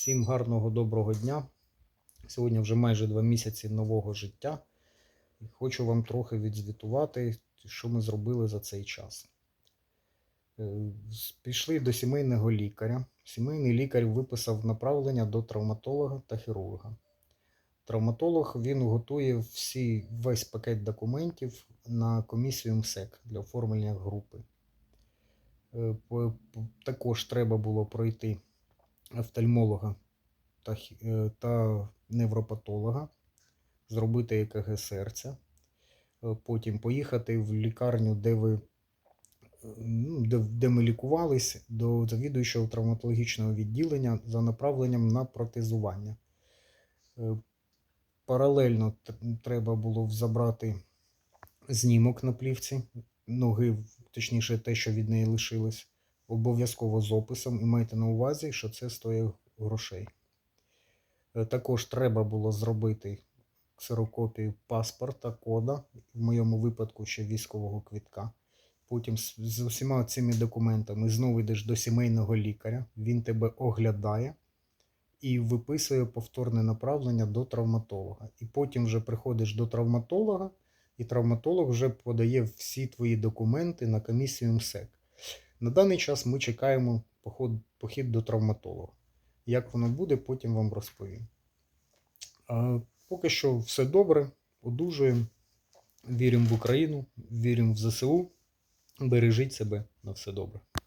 Всім гарного доброго дня. Сьогодні вже майже два місяці нового життя. Хочу вам трохи відзвітувати, що ми зробили за цей час. Е, Пішли до сімейного лікаря. Сімейний лікар виписав направлення до травматолога та хірурга. Травматолог він готує всі, весь пакет документів на комісію МСЕК для оформлення групи. Е, Також треба було пройти офтальмолога та, е, та невропатолога, зробити ЕКГ серця, е, потім поїхати в лікарню, де ви е, ну, де, де ми лікувались, до завідуючого травматологічного відділення за направленням на протезування. Паралельно треба було забрати знімок на плівці, ноги, точніше, те, що від неї лишилось, обов'язково з описом, і майте на увазі, що це стоїть грошей. Е, Також треба було зробити ксерокопію паспорта, кода, в моєму випадку ще військового квітка. Потім з, з усіма цими документами знову йдеш до сімейного лікаря, він тебе оглядає і виписує повторне направлення до травматолога. І потім вже приходиш до травматолога, і травматолог вже подає всі твої документи на комісію МСЕК. На даний час ми чекаємо поход, похід до травматолога. Як воно буде, потім вам розповім. Поки що все добре, одужуємо, віримо в Україну, віримо в ЗСУ. Бережіть себе на все добре.